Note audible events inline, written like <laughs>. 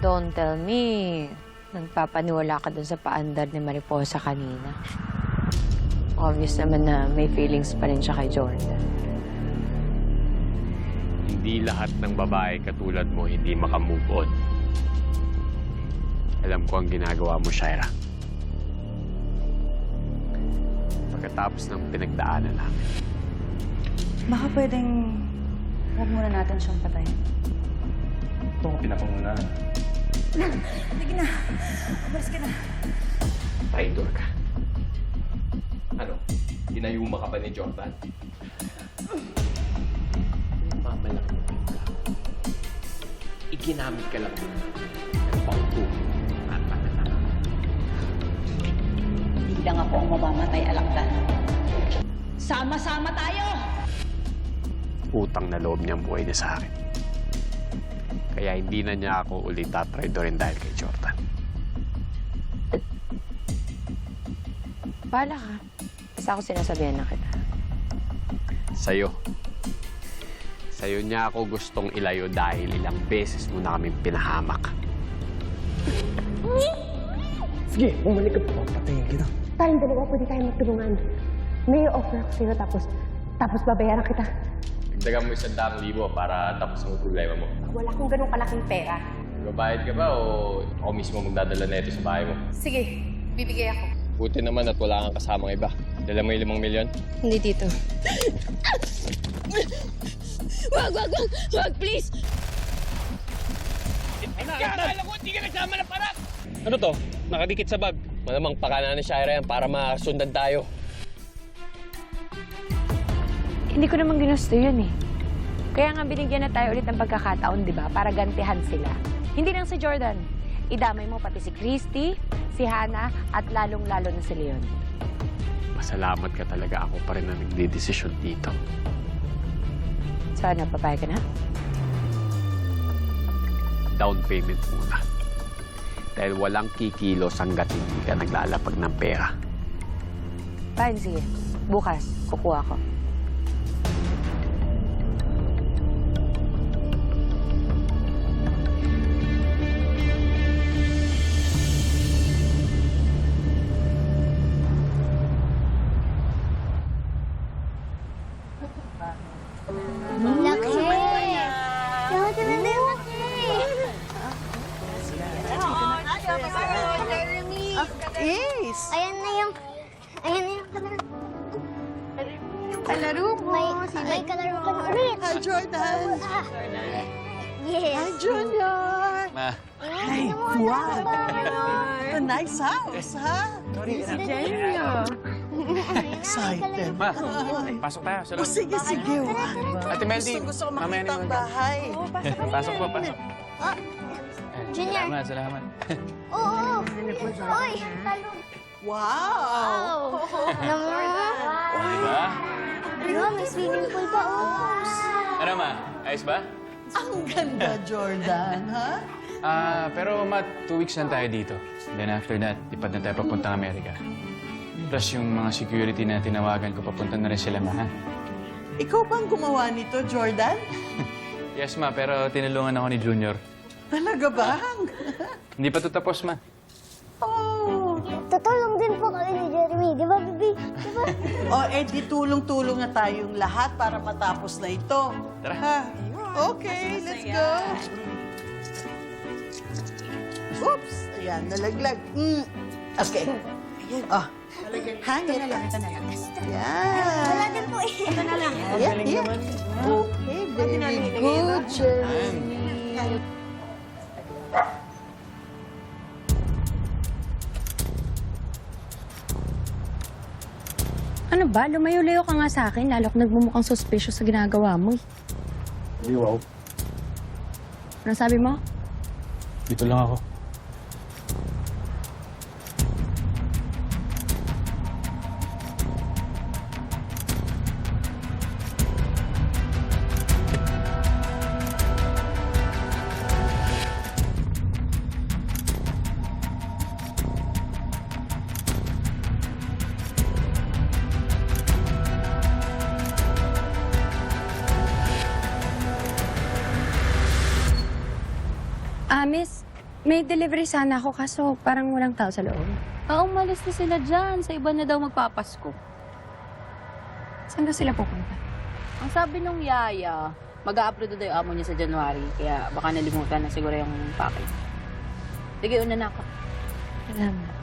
Don't tell me, nagpapaniwala ka dun sa paandar ni Mariposa kanina. Obvious naman na may feelings pa rin siya kay Jordan. Hindi lahat ng babae katulad mo hindi makamove on. Alam ko ang ginagawa mo, Shaira. Pagkatapos ng pinagdaanan namin. Baka pwedeng huwag muna natin siyang patayin. Ito ko pinapangunahan. Sige na. Umalis ka na. Traitor ka. Ano? Inayuma ka ba ni Jordan? Mamalaki mo ka. Iginamit ka lang ng pangtulong at pananakot. Hindi lang ako ang mamamatay alakdan. Sama-sama tayo! Utang na loob niyang buhay niya sa akin. Kaya hindi na niya ako ulit tatraidorin dahil kay Jordan. Bahala ka. Basta ako sinasabihan na kita. Sa'yo. Sa'yo niya ako gustong ilayo dahil ilang beses mo na kaming pinahamak. Sige, bumalik ka pa. Patayin kita. Tayong dalawa, pwede tayong magtulungan. May offer ako sa'yo, tapos, tapos babayaran kita. Dagdagan mo isang daang libo para tapos ang problema mo. Wala akong ganong kalaking pera. Magbabayad ka ba o ako mismo magdadala na ito sa bahay mo? Sige, bibigay ako. Buti naman at wala kang kasamang iba. Dala mo yung limang milyon? Hindi dito. Wag, wag, wag! Wag, please! Ano to? Nakadikit sa bag. Malamang pakana ni Shaira yan para masundan tayo. Hindi ko naman ginusto yun eh. Kaya nga binigyan na tayo ulit ng pagkakataon, di ba? Para gantihan sila. Hindi lang si Jordan. Idamay mo pati si Christy, si Hannah, at lalong-lalo na si Leon. Masalamat ka talaga ako pa rin na nagdidesisyon dito. Sana, papayag ka na? Down payment muna. Dahil walang kikilos hanggat hindi ka naglalapag ng pera. Fine, sige. Bukas, kukuha ko. Laki! Laki na na laki! Yes! Ayan na yung... Ayan na yung kalaro. Kalaro mo. May, may kalaro ka na ulit. Hi, Jordan. Ah. Hi, Yes. Junior. Ma, Hi, wow. A nice house, ha? Excited. Ma, pasok tayo. Sa O, sige, sige. Wow. Ate Meldy, Gusto, gusto ko makita na ang bahay. Pasok po, pasok. Oh, Junior. Salamat, salamat. Oo. Uy, talong. Wow! Naman. <laughs> Diba? Diba, may swimming pool pa, oh. Ano ma, ayos ba? Ang ganda, Jordan, ha? Ah, pero ma, two weeks lang tayo dito. Then after that, ipad na tayo papuntang Amerika. Plus yung mga security na tinawagan ko, papunta na rin sila ma, ha? Ikaw bang gumawa nito, Jordan? <laughs> Yes ma, pero tinulungan ako ni Junior. Talaga bang? <laughs> Hindi pa to tapos ma. Oh. Tutulong din po kami ni Jeremy. Di ba, Bibi? Di ba? <laughs> O, eh, di tulong-tulong na tayong lahat para matapos na ito. Tara. Ha? Okay, let's go. Oops! Ayan, nalaglag. Mm. Okay. Ayan. Oh. Hang it. Ito na lang. Yan. Wala din po eh. Ito na lang. Yeah, yeah. Okay, very good, Jeremy. Ano ba? Lumayo-layo ka nga sa akin, lalo kung nagmumukhang suspicious sa ginagawa mo. Hindi, wow. Ano sabi mo? Dito lang ako. May delivery sana ako kaso parang walang tao sa loob. Ah, umalis na sila dyan. Sa iba na daw magpapasko. Saan ka sila pupunta? Ang sabi nung yaya, mag-a-upload na daw yung amo niya sa January. Kaya baka nalimutan na siguro yung package. Sige, una na ako. Salamat.